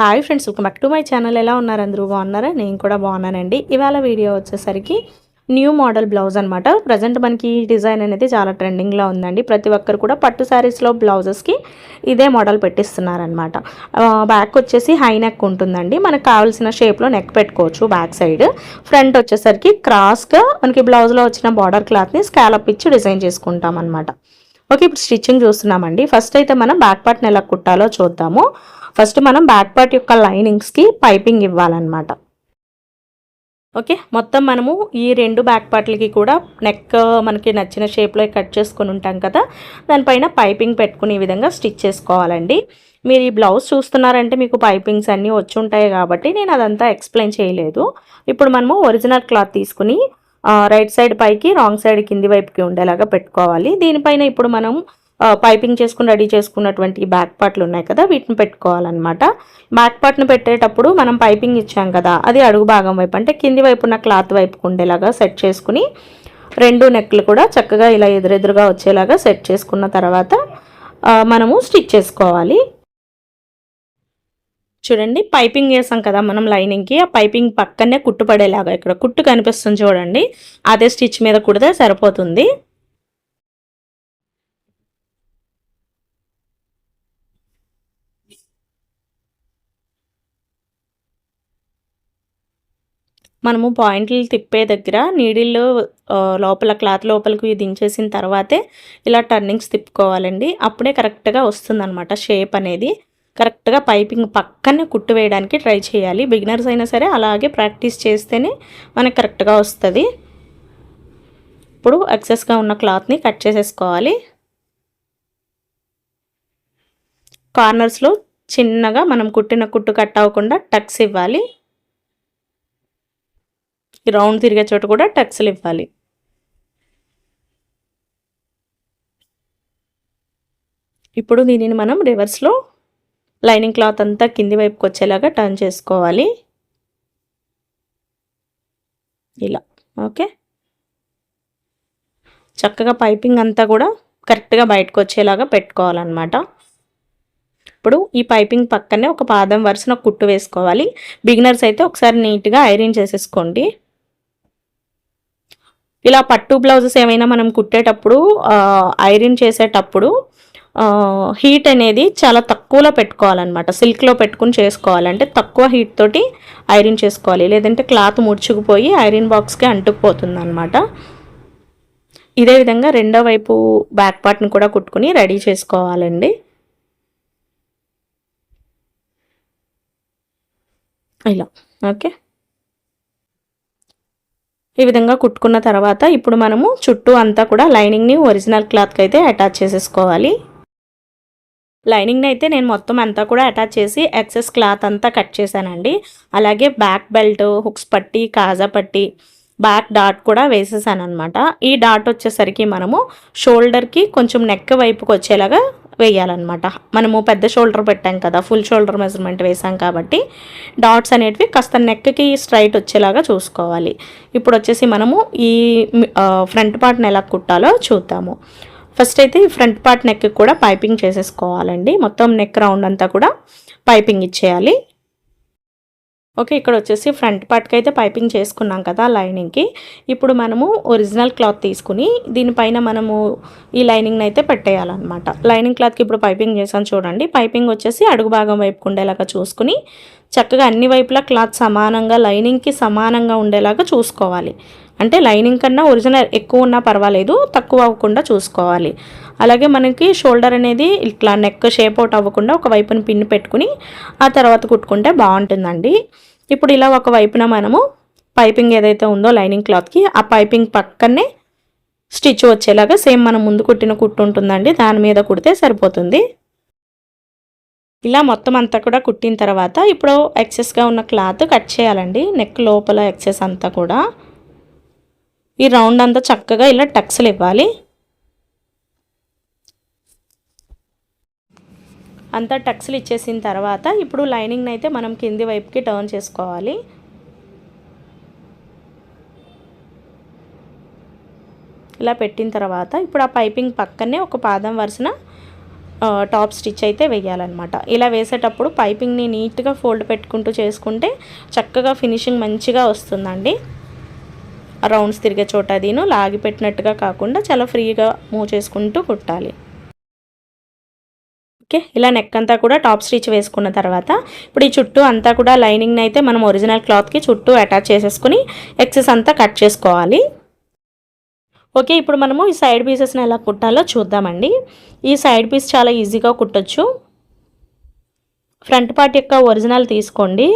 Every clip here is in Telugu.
Hi friends welcome back to my channel. ఎలా ఉన్నారు అందరూ? బాగున్నారా? నేను కూడా బాగున్నానండి. ఇవాళ వీడియో వచ్చేసరికి న్యూ మోడల్ బ్లౌజ్ అనమాట ప్రజెంట్ మనకి ఈ డిజైన్ అనేది చాలా ట్రెండింగ్లో ఉందండి. ప్రతి ఒక్కరు కూడా పట్టు శారీస్లో బ్లౌజెస్కి ఇదే మోడల్ పెట్టిస్తున్నారనమాట బ్యాక్ వచ్చేసి హై నెక్ ఉంటుందండి. మనకు కావాల్సిన షేప్లో నెక్ పెట్టుకోవచ్చు బ్యాక్ సైడ్ ఫ్రంట్ వచ్చేసరికి క్రాస్గా మనకి బ్లౌజ్లో వచ్చిన బార్డర్ క్లాత్ని స్కాలప్ ఇచ్చి డిజైన్ చేసుకుంటాం అనమాట ఓకే ఇప్పుడు స్టిచ్చింగ్ చూస్తున్నామండి. ఫస్ట్ అయితే మనం బ్యాక్ పార్ట్ని ఎలా కుట్టాలో చూద్దాము. ఫస్ట్ మనం బ్యాక్ పార్ట్ యొక్క లైనింగ్స్కి పైపింగ్ ఇవ్వాలన్నమాట. ఓకే మొత్తం మనము ఈ రెండు బ్యాక్ పార్ట్లకి కూడా నెక్ మనకి నచ్చిన షేప్లో కట్ చేసుకొని ఉంటాం కదా దానిపైన పైపింగ్ పెట్టుకునే విధంగా స్టిచ్ చేసుకోవాలండి. మీరు ఈ బ్లౌజ్ చూస్తున్నారంటే మీకు పైపింగ్స్ అన్నీ వచ్చి ఉంటాయి కాబట్టి నేను అదంతా ఎక్స్ప్లెయిన్ చేయలేదు. ఇప్పుడు మనము ఒరిజినల్ క్లాత్ తీసుకుని రైట్ సైడ్ పైకి రాంగ్ సైడ్ కింది వైపుకి ఉండేలాగా పెట్టుకోవాలి. దీనిపైన ఇప్పుడు మనం పైపింగ్ చేసుకుని రెడీ చేసుకున్నటువంటి బ్యాక్ పార్ట్లు ఉన్నాయి కదా వీటిని పెట్టుకోవాలన్నమాట. బ్యాక్ పార్ట్ని పెట్టేటప్పుడు మనం పైపింగ్ ఇచ్చాం కదా అది అడుగు భాగం వైపు అంటే కింది వైపు ఉన్న క్లాత్ వైపుకు ఉండేలాగా సెట్ చేసుకుని రెండు నెక్లు కూడా చక్కగా ఇలా ఎదురెదురుగా వచ్చేలాగా సెట్ చేసుకున్న తర్వాత మనము స్టిచ్ చేసుకోవాలి. చూడండి పైపింగ్ వేసాం కదా మనం లైనింగ్కి. ఆ పైపింగ్ పక్కనే కుట్టు పడేలాగా ఇక్కడ కుట్టు కనిపిస్తుంది చూడండి. అదే స్టిచ్ మీద కుడితే సరిపోతుంది. మనము పాయింట్లు తిప్పే దగ్గర నీడిల్లో లోపల క్లాత్ లోపలికి దించేసిన తర్వాతే ఇలా టర్నింగ్స్ తిప్పుకోవాలండి. అప్పుడే కరెక్ట్గా వస్తుందన్నమాట షేప్ అనేది. కరెక్ట్గా పైపింగ్ పక్కనే కుట్టు వేయడానికి ట్రై చేయాలి. బిగినర్స్ అయినా సరే అలాగే ప్రాక్టీస్ చేస్తేనే మనకు కరెక్ట్గా వస్తుంది. ఇప్పుడు ఎక్సెస్గా ఉన్న క్లాత్ని కట్ చేసేసుకోవాలి. కార్నర్స్లో చిన్నగా మనం కుట్టిన కుట్టు కట్ అవ్వకుండా టక్స్ ఇవ్వాలి. రౌండ్ తిరిగే చోట కూడా టక్స్లు ఇవ్వాలి. ఇప్పుడు దీనిని మనం రివర్స్లో లైనింగ్ క్లాత్ అంతా కింది వైపుకి వచ్చేలాగా టర్న్ చేసుకోవాలి. ఇలా ఓకే. చక్కగా పైపింగ్ అంతా కూడా కరెక్ట్గా బయటకు వచ్చేలాగా పెట్టుకోవాలన్నమాట. ఇప్పుడు ఈ పైపింగ్ పక్కనే ఒక పాదం వరుసన కుట్టు వేసుకోవాలి. బిగినర్స్ అయితే ఒకసారి నీట్గా ఐరన్ చేసేసుకోండి. ఇలా పట్టు బ్లౌజెస్ ఏమైనా మనం కుట్టేటప్పుడు ఐరన్ చేసేటప్పుడు హీట్ అనేది చాలా తక్కువలో పెట్టుకోవాలన్నమాట. సిల్క్లో పెట్టుకుని చేసుకోవాలంటే తక్కువ హీట్ తోటి ఐరన్ చేసుకోవాలి. లేదంటే క్లాత్ ముడుచుకుపోయి ఐరన్ బాక్స్కి అంటుకుపోతుంది అనమాట ఇదే విధంగా రెండో వైపు బ్యాక్ పార్ట్ని కూడా కుట్టుకుని రెడీ చేసుకోవాలండి. ఇలా ఓకే. ఈ విధంగా కుట్టుకున్న తర్వాత ఇప్పుడు మనము చుట్టూ అంతా కూడా లైనింగ్ని ఒరిజినల్ క్లాత్కి అయితే అటాచ్ చేసేసుకోవాలి. లైనింగ్ని అయితే నేను మొత్తం అంతా కూడా అటాచ్ చేసి ఎక్సెస్ క్లాత్ అంతా కట్ చేశానండి. అలాగే బ్యాక్ బెల్ట్ హుక్స్ పట్టి కాజా పట్టి బ్యాక్ డాట్ కూడా వేసేసాను అనమాట ఈ డాట్ వచ్చేసరికి మనము షోల్డర్కి కొంచెం నెక్ వైపుకి వచ్చేలాగా వేయాలన్నమాట. మనము పెద్ద షోల్డర్ పెట్టాం కదా ఫుల్ షోల్డర్ మెజర్మెంట్ వేసాం కాబట్టి డాట్స్ అనేటివి కాస్త నెక్కి స్ట్రైట్ వచ్చేలాగా చూసుకోవాలి. ఇప్పుడు వచ్చేసి మనము ఈ ఫ్రంట్ పార్ట్ని ఎలా కుట్టాలో చూద్దాము. ఫస్ట్ అయితే ఈ ఫ్రంట్ పార్ట్ నెక్ కూడా పైపింగ్ చేసేసుకోవాలండి. మొత్తం నెక్ రౌండ్ అంతా కూడా పైపింగ్ ఇచ్చేయాలి. ఓకే ఇక్కడ వచ్చేసి ఫ్రంట్ పార్ట్కి అయితే పైపింగ్ చేసుకున్నాం కదా లైనింగ్కి ఇప్పుడు మనము ఒరిజినల్ క్లాత్ తీసుకుని దీనిపైన మనము ఈ లైనింగ్ని అయితే పెట్టేయాలన్నమాట. లైనింగ్ క్లాత్కి ఇప్పుడు పైపింగ్ చేసాను చూడండి. పైపింగ్ వచ్చేసి అడుగు భాగం వైపుకు ఉండేలాగా చూసుకుని చక్కగా అన్ని వైపులా క్లాత్ సమానంగా లైనింగ్కి సమానంగా ఉండేలాగా చూసుకోవాలి. అంటే లైనింగ్ కన్నా ఒరిజినల్ ఎక్కువ ఉన్నా పర్వాలేదు తక్కువ అవ్వకుండా చూసుకోవాలి. అలాగే మనకి షోల్డర్ అనేది ఇట్లా నెక్ షేప్ అవుట్ అవ్వకుండా ఒక వైపున పిన్ పెట్టుకుని ఆ తర్వాత కుట్టుకుంటే బాగుంటుందండి. ఇప్పుడు ఇలా ఒక వైపున మనము పైపింగ్ ఏదైతే ఉందో లైనింగ్ క్లాత్కి ఆ పైపింగ్ పక్కనే స్టిచ్ వచ్చేలాగా సేమ్ మనం ముందు కుట్టిన కుట్టు ఉంటుందండి. దాని మీద కుడితే సరిపోతుంది. ఇలా మొత్తం అంతా కూడా కుట్టిన తర్వాత ఇప్పుడు ఎక్సెస్గా ఉన్న క్లాత్ కట్ చేయాలండి. నెక్ లోపల ఎక్సెస్ అంతా కూడా. ఈ రౌండ్ అంతా చక్కగా ఇలా టక్స్లు ఇవ్వాలి అంతా టక్స్లు ఇచ్చేసిన తర్వాత ఇప్పుడు లైనింగ్ని అయితే మనం కింది వైపుకి టర్న్ చేసుకోవాలి. ఇలా పెట్టిన తర్వాత ఇప్పుడు ఆ పైపింగ్ పక్కనే ఒక పాదం వరుసన టాప్ స్టిచ్ అయితే వేయాలన్నమాట. ఇలా వేసేటప్పుడు పైపింగ్ని నీట్గా ఫోల్డ్ పెట్టుకుంటూ చేసుకుంటే చక్కగా ఫినిషింగ్ మంచిగా వస్తుందండి. రౌండ్స్ తిరిగే చోట అదిను లాగి పెట్టినట్టుగా కాకుండా చాలా ఫ్రీగా మూవ్ చేసుకుంటూ కుట్టాలి. ఓకే ఇలా నెక్ అంతా కూడా టాప్ స్టిచ్ వేసుకున్న తర్వాత ఇప్పుడు ఈ చుట్టూ అంతా కూడా లైనింగ్ని అయితే మనం ఒరిజినల్ క్లాత్కి చుట్టూ అటాచ్ చేసేసుకుని ఎక్సెస్ అంతా కట్ చేసుకోవాలి. ఓకే ఇప్పుడు మనము ఈ సైడ్ పీసెస్ని ఎలా కుట్టాలో చూద్దామండి. ఈ సైడ్ పీస్ చాలా ఈజీగా కుట్టచ్చు. ఫ్రంట్ పార్ట్ యొక్క ఒరిజినల్ తీసుకోండి.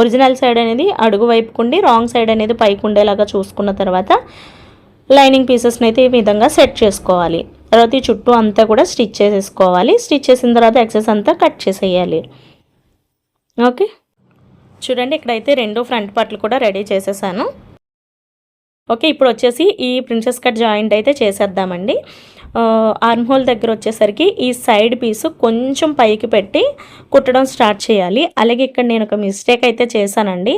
ఒరిజినల్ సైడ్ అనేది అడుగు వైపుకుండి రాంగ్ సైడ్ అనేది పైకి ఉండేలాగా చూసుకున్న తర్వాత లైనింగ్ పీసెస్ని అయితే ఈ విధంగా సెట్ చేసుకోవాలి. తర్వాత ఈ చుట్టూ అంతా కూడా స్టిచ్ చేసేసుకోవాలి. స్టిచ్ చేసిన తర్వాత ఎక్సెస్ అంతా కట్ చేసేయాలి. ఓకే? చూడండి ఇక్కడైతే రెండు ఫ్రంట్ పార్ట్లు కూడా రెడీ చేసేసాను. ఓకే ఇప్పుడు వచ్చేసి ఈ ప్రిన్సెస్ కట్ జాయింట్ అయితే చేసేద్దామండి. ఆర్మ్ హోల్ దగ్గర వచ్చేసరికి ఈ సైడ్ పీసు కొంచెం పైకి పెట్టి కుట్టడం స్టార్ట్ చేయాలి. అలాగే ఇక్కడ నేను ఒక మిస్టేక్ అయితే చేశానండి.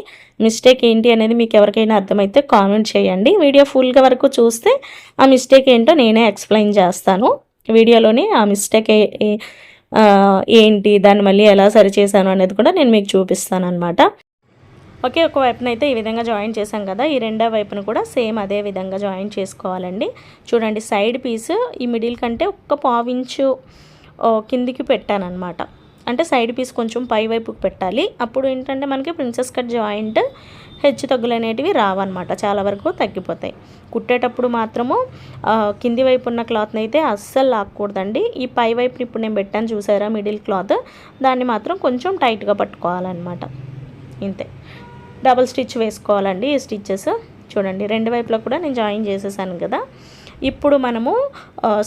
మిస్టేక్ ఏంటి అనేది మీకు ఎవరికైనా అర్థమైతే కామెంట్ చేయండి. వీడియో ఫుల్గా వరకు చూస్తే ఆ మిస్టేక్ ఏంటో నేనే ఎక్స్ప్లెయిన్ చేస్తాను. వీడియోలోనే ఆ మిస్టేక్ ఏంటి దాన్ని మళ్ళీ ఎలా సరిచేశాను అనేది కూడా నేను మీకు చూపిస్తాను అనమాట ఒకే ఒక వైపున అయితే ఈ విధంగా జాయిన్ చేసాం కదా ఈ రెండో వైపున కూడా సేమ్ అదే విధంగా జాయిన్ చేసుకోవాలండి. చూడండి సైడ్ పీస్ ఈ మిడిల్ కంటే ఒక్క పావించు కిందికి పెట్టానమాట అంటే సైడ్ పీస్ కొంచెం పై వైపుకి పెట్టాలి. అప్పుడు ఏంటంటే మనకి ప్రిన్సెస్ కట్ జాయింట్ హెచ్చు తగ్గులు అనేటివి రావన్నమాట చాలా వరకు తగ్గిపోతాయి. కుట్టేటప్పుడు మాత్రము కింది వైపు ఉన్న క్లాత్ని అయితే అస్సలు లాక్కూడదండి. ఈ పై వైపు ఇప్పుడు నేను పెట్టాను చూసారా మిడిల్ క్లాత్ దాన్ని మాత్రం కొంచెం టైట్గా పట్టుకోవాలన్నమాట. ఇంతే. డబల్ స్టిచ్ వేసుకోవాలండి ఈ స్టిచ్చెస్. చూడండి రెండు వైపులా కూడా నేను జాయిన్ చేసేసాను కదా. ఇప్పుడు మనము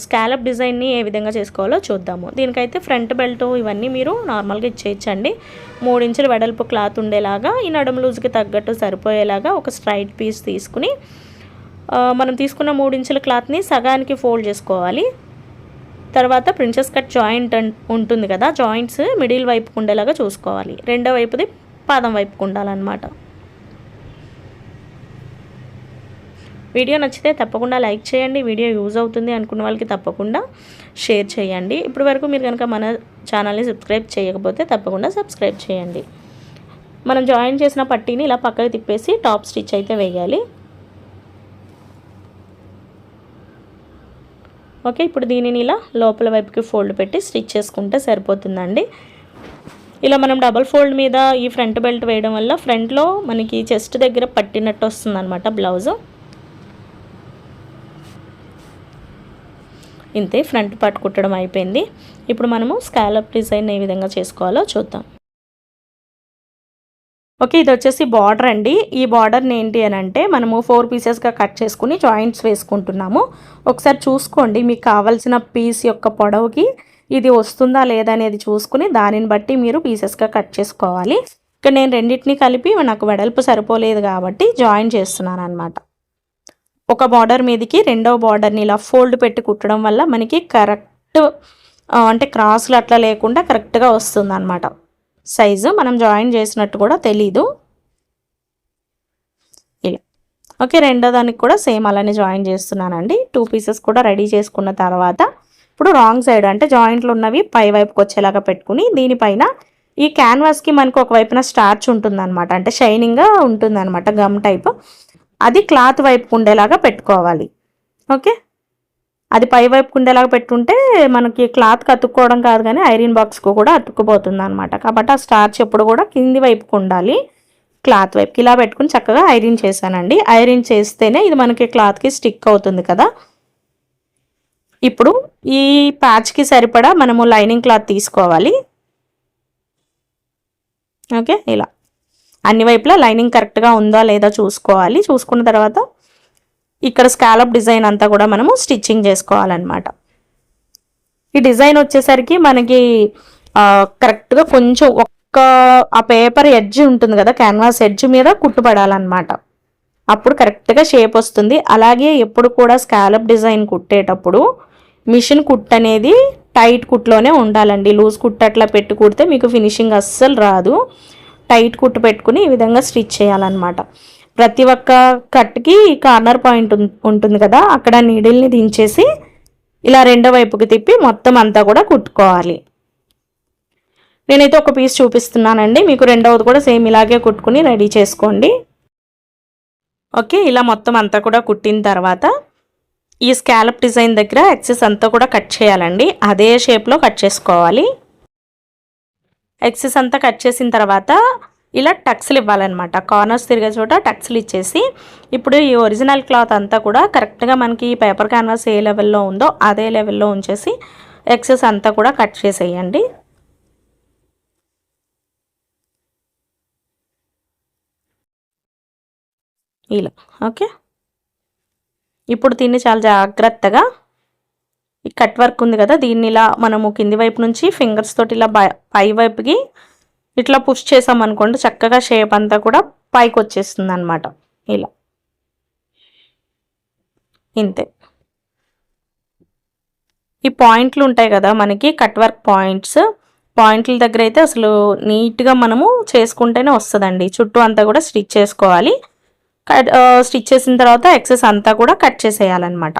స్కాలప్ డిజైన్ని ఏ విధంగా చేసుకోవాలో చూద్దాము. దీనికైతే ఫ్రంట్ బెల్ట్ ఇవన్నీ మీరు నార్మల్గా ఇచ్చేయచ్చండి. మూడు ఇంచుల వెడల్పు క్లాత్ ఉండేలాగా ఈ నడుము లూజ్కి తగ్గట్టు సరిపోయేలాగా ఒక స్ట్రైట్ పీస్ తీసుకుని మనం తీసుకున్న మూడించుల క్లాత్ని సగానికి ఫోల్డ్ చేసుకోవాలి. తర్వాత ప్రిన్సెస్ కట్ జాయింట్ ఉంటుంది కదా జాయింట్స్ మిడిల్ వైపుకు ఉండేలాగా చూసుకోవాలి. రెండో వైపుది పాదం వైపుకు ఉండాలన్నమాట. వీడియో నచ్చితే తప్పకుండా లైక్ చేయండి. వీడియో యూజ్ అవుతుంది అనుకున్న వాళ్ళకి తప్పకుండా షేర్ చేయండి. ఇప్పటి వరకు మీరు కనుక మన ఛానల్ని సబ్స్క్రైబ్ చేయకపోతే తప్పకుండా సబ్స్క్రైబ్ చేయండి. మనం జాయిన్ చేసిన పట్టీని ఇలా పక్కకి తిప్పేసి టాప్ స్టిచ్ అయితే వేయాలి. ఓకే ఇప్పుడు దీనిని ఇలా లోపల వైపుకి ఫోల్డ్ పెట్టి స్టిచ్ చేసుకుంటే సరిపోతుందండి. ఇలా మనం డబల్ ఫోల్డ్ మీద ఈ ఫ్రంట్ బెల్ట్ వేయడం వల్ల ఫ్రంట్లో మనకి చెస్ట్ దగ్గర పట్టినట్టు వస్తుంది అనమాట బ్లౌజు. ఇంతే ఫ్రంట్ పార్ట్ కుట్టడం అయిపోయింది. ఇప్పుడు మనము స్కాలప్ డిజైన్ ఏ విధంగా చేసుకోవాలో చూద్దాం. ఓకే ఇది వచ్చేసి బార్డర్ అండి. ఈ బార్డర్ని ఏంటి అని అంటే మనము ఫోర్ పీసెస్గా కట్ చేసుకుని జాయింట్స్ వేసుకుంటున్నాము. ఒకసారి చూసుకోండి మీకు కావాల్సిన పీస్ యొక్క పొడవుకి ఇది వస్తుందా లేదా అనేది చూసుకుని దానిని బట్టి మీరు పీసెస్గా కట్ చేసుకోవాలి. ఇక్కడ నేను రెండింటిని కలిపి నాకు వెడల్పు సరిపోలేదు కాబట్టి జాయిన్ చేస్తున్నాను అనమాట ఒక బార్డర్ మీదకి రెండవ బార్డర్ని ఇలా ఫోల్డ్ పెట్టి కుట్టడం వల్ల మనకి కరెక్ట్ అంటే క్రాస్లు అట్లా లేకుండా కరెక్ట్గా వస్తుంది అనమాట సైజు మనం జాయిన్ చేసినట్టు కూడా తెలీదు. ఇలా. ఓకే రెండో దానికి కూడా సేమ్ అలానే జాయిన్ చేస్తున్నానండి. టూ పీసెస్ కూడా రెడీ చేసుకున్న తర్వాత ఇప్పుడు రాంగ్ సైడ్ అంటే జాయింట్లు ఉన్నవి పై వైపుకి వచ్చేలాగా పెట్టుకుని దీనిపైన ఈ క్యాన్వాస్కి మనకు ఒకవైపున స్టార్చ్ ఉంటుందన్నమాట. అంటే షైనింగ్గా ఉంటుందన్నమాట గమ్ టైప్ అది క్లాత్ వైపు ఉండేలాగా పెట్టుకోవాలి. ఓకే? అది పై వైపు ఉండేలాగా పెట్టుంటే మనకి క్లాత్కి అతుక్కోవడం కాదు కానీ ఐరన్ బాక్స్కు కూడా అతుక్కుపోతుంది అనమాట కాబట్టి ఆ స్టార్చ్ ఎప్పుడు కూడా కింది వైపుకు ఉండాలి. క్లాత్ వైపుకి ఇలా పెట్టుకుని చక్కగా ఐరన్ చేశానండి. ఐరన్ చేస్తేనే ఇది మనకి క్లాత్కి స్టిక్ అవుతుంది కదా. ఇప్పుడు ఈ ప్యాచ్కి సరిపడా మనము లైనింగ్ క్లాత్ తీసుకోవాలి. ఓకే? ఇలా. అన్ని వైపులా లైనింగ్ కరెక్ట్గా ఉందా లేదా చూసుకోవాలి. చూసుకున్న తర్వాత ఇక్కడ స్కాలప్ డిజైన్ అంతా కూడా మనము స్టిచ్చింగ్ చేసుకోవాలన్నమాట. ఈ డిజైన్ వచ్చేసరికి మనకి కరెక్ట్గా కొంచెం ఒక్క ఆ పేపర్ ఎడ్జ్ ఉంటుంది కదా క్యాన్వాస్ ఎడ్జ్ మీద కుట్టుపడాలన్నమాట. అప్పుడు కరెక్ట్గా షేప్ వస్తుంది. అలాగే ఎప్పుడు కూడా స్కాలప్ డిజైన్ కుట్టేటప్పుడు మిషన్ కుట్ అనేది టైట్ కుట్లోనే ఉండాలండి. లూజ్ కుట్ అట్లా పెట్టి కుడితే మీకు ఫినిషింగ్ అస్సలు రాదు. టైట్ కుట్టు పెట్టుకుని ఈ విధంగా స్టిచ్ చేయాలన్నమాట. ప్రతి ఒక్క కట్కి కార్నర్ పాయింట్ ఉంటుంది కదా అక్కడ నీడిల్ని దించేసి ఇలా రెండో వైపుకి తిప్పి మొత్తం అంతా కూడా కుట్టుకోవాలి. నేనైతే ఒక పీస్ చూపిస్తున్నానండి మీకు రెండవది కూడా సేమ్ ఇలాగే కుట్టుకుని రెడీ చేసుకోండి. ఓకే ఇలా మొత్తం అంతా కూడా కుట్టిన తర్వాత ఈ స్కాలప్ డిజైన్ దగ్గర ఎక్సెస్ అంతా కూడా కట్ చేయాలండి అదే షేప్లో కట్ చేసుకోవాలి. ఎక్సెస్ అంతా కట్ చేసిన తర్వాత ఇలా టక్స్లు ఇవ్వాలన్నమాట. కార్నర్స్ తిరిగే చోట టక్స్లు ఇచ్చేసి ఇప్పుడు ఈ ఒరిజినల్ క్లాత్ అంతా కూడా కరెక్ట్గా మనకి ఈ పేపర్ క్యాన్వాస్ ఏ లెవెల్లో ఉందో అదే లెవెల్లో ఉంచేసి ఎక్సెస్ అంతా కూడా కట్ చేసేయండి. ఇలా ఓకే ఇప్పుడు దీన్ని చాలా జాగ్రత్తగా ఈ కట్ వర్క్ ఉంది కదా దీన్ని ఇలా మనము కింది వైపు నుంచి ఫింగర్స్ తోటి ఇలా పై వైపుకి ఇట్లా పుష్ చేసామనుకోండి చక్కగా షేప్ అంతా కూడా పైకి వచ్చేస్తుంది అనమాట ఇలా. ఇంతే. ఈ పాయింట్లు ఉంటాయి కదా మనకి కట్ వర్క్ పాయింట్స్. పాయింట్ల దగ్గర అయితే అసలు నీట్గా మనము చేసుకుంటేనే వస్తుందండి. చుట్టూ అంతా కూడా స్టిచ్ చేసుకోవాలి. కట్ స్టిచ్ చేసిన తర్వాత ఎక్సెస్ అంతా కూడా కట్ చేసేయాలన్నమాట.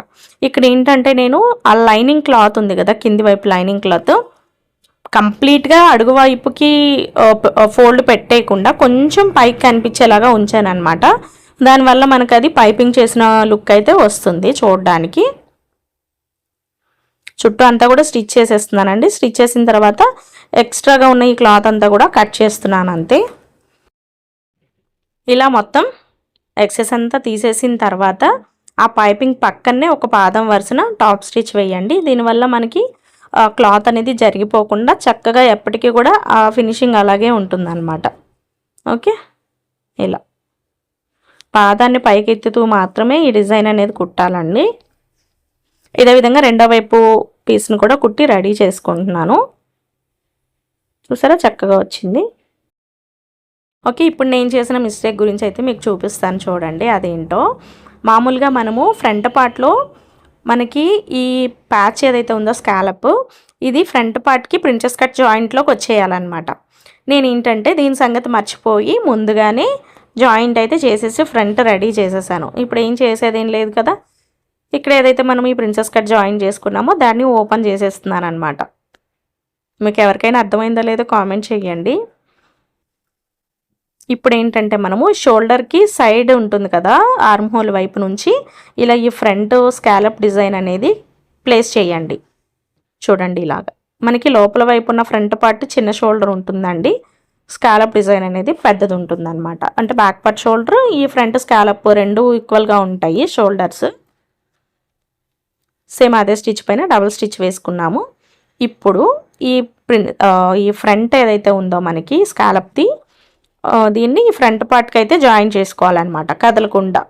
ఇక్కడ ఏంటంటే నేను ఆ లైనింగ్ క్లాత్ ఉంది కదా కింది వైపు లైనింగ్ క్లాత్. కంప్లీట్గా అడుగు వైపుకి ఫోల్డ్ పెట్టేయకుండా కొంచెం పైకి కనిపించేలాగా ఉంచాను అనమాట దానివల్ల మనకు అది పైపింగ్ చేసిన లుక్ అయితే వస్తుంది చూడడానికి. చుట్టూ అంతా కూడా స్టిచ్ చేసేస్తున్నానండి. స్టిచ్ చేసిన తర్వాత ఎక్స్ట్రాగా ఉన్న ఈ క్లాత్ అంతా కూడా కట్ చేస్తున్నాను అంతే. ఇలా మొత్తం ఎక్సెస్ అంతా తీసేసిన తర్వాత ఆ పైపింగ్ పక్కనే ఒక పాదం వరుసన టాప్ స్టిచ్ వేయండి. దీనివల్ల మనకి క్లాత్ అనేది జరిగిపోకుండా చక్కగా ఎప్పటికీ కూడా ఆ ఫినిషింగ్ అలాగే ఉంటుందన్నమాట. ఓకే ఇలా. పాదాన్ని పైకెత్తుతూ మాత్రమే ఈ డిజైన్ అనేది కుట్టాలండి. ఇదే విధంగా రెండో వైపు పీస్ని కూడా కుట్టి రెడీ చేసుకుంటున్నాను. చూసారా? చక్కగా వచ్చింది. ఓకే ఇప్పుడు నేను చేసిన మిస్టేక్ గురించి అయితే మీకు చూపిస్తాను చూడండి అదేంటో. మామూలుగా మనము ఫ్రంట్ పార్ట్లో మనకి ఈ ప్యాచ్ ఏదైతే ఉందో స్కాలప్ ఇది ఫ్రంట్ పార్ట్కి ప్రిన్సెస్ కట్ జాయింట్లోకి వచ్చేయాలన్నమాట. నేను ఏంటంటే దీని సంగతి మర్చిపోయి ముందుగానే జాయింట్ అయితే చేసేసి ఫ్రంట్ రెడీ చేసేసాను. ఇప్పుడు ఏం చేసేదేం లేదు కదా? ఇక్కడ ఏదైతే మనం ఈ ప్రిన్సెస్ కట్ జాయిన్ చేసుకున్నామో దాన్ని ఓపెన్ చేసేస్తున్నాను అనమాట మీకు ఎవరికైనా అర్థమైందో లేదో కామెంట్ చేయండి. ఇప్పుడు ఏంటంటే మనము షోల్డర్కి సైడ్ ఉంటుంది కదా ఆర్మ్ హోల్ వైపు నుంచి ఇలా ఈ ఫ్రంట్ స్కాలప్ డిజైన్ అనేది ప్లేస్ చేయండి. చూడండి ఇలాగా. మనకి లోపల వైపు ఉన్న ఫ్రంట్ పార్ట్ చిన్న షోల్డర్ ఉంటుందండి. స్కాలప్ డిజైన్ అనేది పెద్దది ఉంటుంది అంటే బ్యాక్ పార్ట్ షోల్డర్ ఈ ఫ్రంట్ స్కాలప్ రెండు ఈక్వల్గా ఉంటాయి షోల్డర్స్. సేమ్ అదే స్టిచ్ పైన డబుల్ స్టిచ్ వేసుకున్నాము. ఇప్పుడు ఈ ప్రిన్ ఈ ఫ్రంట్ ఏదైతే ఉందో మనకి స్కాలప్ది దీన్ని ఫ్రంట్ పార్ట్కి అయితే జాయిన్ చేసుకోవాలన్నమాట. కదలకుండా.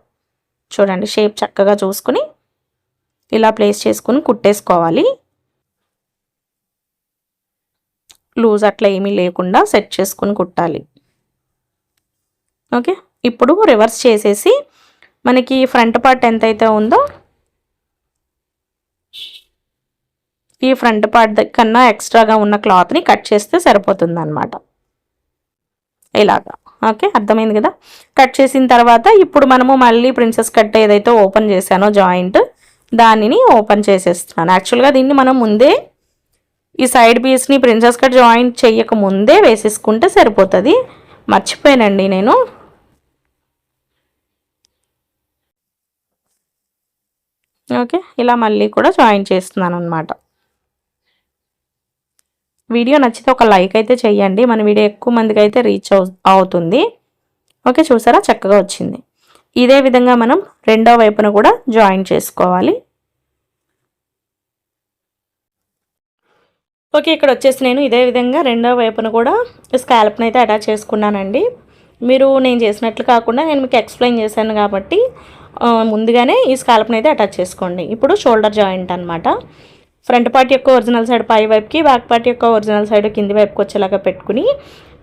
చూడండి షేప్ చక్కగా చూసుకుని ఇలా ప్లేస్ చేసుకుని కుట్టేసుకోవాలి. లూజ్ అట్లా ఏమీ లేకుండా సెట్ చేసుకుని కుట్టాలి. ఓకే? ఇప్పుడు రివర్స్ చేసేసి మనకి ఫ్రంట్ పార్ట్ ఎంతైతే ఉందో ఈ ఫ్రంట్ పార్ట్ కన్నా ఎక్స్ట్రాగా ఉన్న క్లాత్ని కట్ చేస్తే సరిపోతుంది అనమాట ఇలాగా. ఓకే అర్థమైంది కదా? కట్ చేసిన తర్వాత ఇప్పుడు మనము మళ్ళీ ప్రిన్సెస్ కట్ ఏదైతే ఓపెన్ చేశానో జాయింట్ దానిని ఓపెన్ చేసేస్తున్నాను. యాక్చువల్గా దీన్ని మనం ముందే ఈ సైడ్ పీస్ని ప్రిన్సెస్ కట్ జాయింట్ చేయక ముందే వేసేసుకుంటే సరిపోతుంది. మర్చిపోయానండి నేను. ఓకే ఇలా మళ్ళీ కూడా జాయిన్ చేస్తున్నాను అనమాట వీడియో నచ్చితే ఒక లైక్ అయితే చేయండి. మన వీడియో ఎక్కువ మందికి అయితే రీచ్ అవుతుంది. ఓకే చూసారా? చక్కగా వచ్చింది. ఇదే విధంగా మనం రెండో వైపున కూడా జాయిన్ చేసుకోవాలి. ఓకే ఇక్కడ వచ్చేసి నేను ఇదే విధంగా రెండో వైపున కూడా స్కాల్ప్ని అయితే అటాచ్ చేసుకున్నానండి. మీరు నేను చేసినట్లు కాకుండా నేను మీకు ఎక్స్ప్లెయిన్ చేశాను కాబట్టి ముందుగానే ఈ స్కాల్ప్ని అయితే అటాచ్ చేసుకోండి. ఇప్పుడు షోల్డర్ జాయింట్ అనమాట ఫ్రంట్ పార్ట్ యొక్క ఒరిజినల్ సైడ్ పై వైపుకి బ్యాక్ పార్ట్ యొక్క ఒరిజినల్ సైడ్ కింది వైపుకి వచ్చేలాగా పెట్టుకుని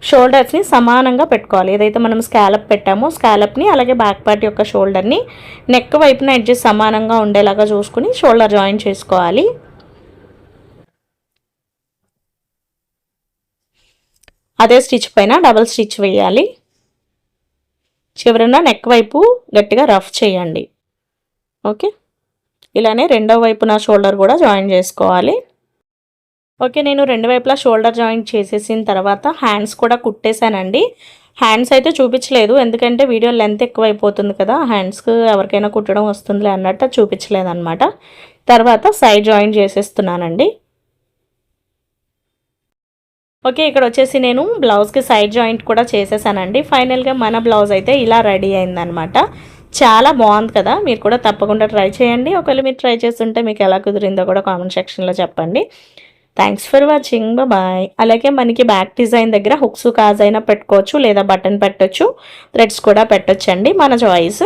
షోల్డర్స్ని సమానంగా పెట్టుకోవాలి. ఏదైతే మనం స్కాలప్ పెట్టామో స్కాలప్ని అలాగే బ్యాక్ పార్ట్ యొక్క షోల్డర్ని నెక్ వైపున ఎడ్జెస్ సమానంగా ఉండేలాగా చూసుకుని షోల్డర్ జాయిన్ చేసుకోవాలి. అదే స్టిచ్ పైన డబల్ స్టిచ్ వేయాలి. చివరన నెక్ వైపు గట్టిగా రఫ్ చేయండి. ఓకే? ఇలానే రెండో వైపున షోల్డర్ కూడా జాయిన్ చేసుకోవాలి. ఓకే నేను రెండు వైపులా షోల్డర్ జాయిన్ చేసేసిన తర్వాత హ్యాండ్స్ కూడా కుట్టేశానండి. హ్యాండ్స్ అయితే చూపించలేదు ఎందుకంటే వీడియో లెంత్ ఎక్కువ అయిపోతుంది కదా హ్యాండ్స్కి ఎవరికైనా కుట్టడం వస్తుందిలే అన్నట్టు చూపించలేదన్నమాట. తర్వాత సైడ్ జాయిన్ చేసేస్తున్నానండి. ఓకే ఇక్కడ వచ్చేసి నేను బ్లౌజ్కి సైడ్ జాయింట్ కూడా చేసేసానండి. ఫైనల్గా మన బ్లౌజ్ అయితే ఇలా రెడీ అయిందనమాట చాలా బాగుంది కదా. మీరు కూడా తప్పకుండా ట్రై చేయండి. ఒకవేళ మీరు ట్రై చేస్తుంటే మీకు ఎలా కుదిరిందో కూడా కామెంట్ సెక్షన్లో చెప్పండి. థ్యాంక్స్ ఫర్ వాచింగ్ బాయ్ అలాగే మనకి బ్యాక్ డిజైన్ దగ్గర హుక్స్ కాజ్ అయినా పెట్టుకోవచ్చు లేదా బటన్ పెట్టొచ్చు. థ్రెడ్స్ కూడా పెట్టొచ్చండి. మన చాయిస్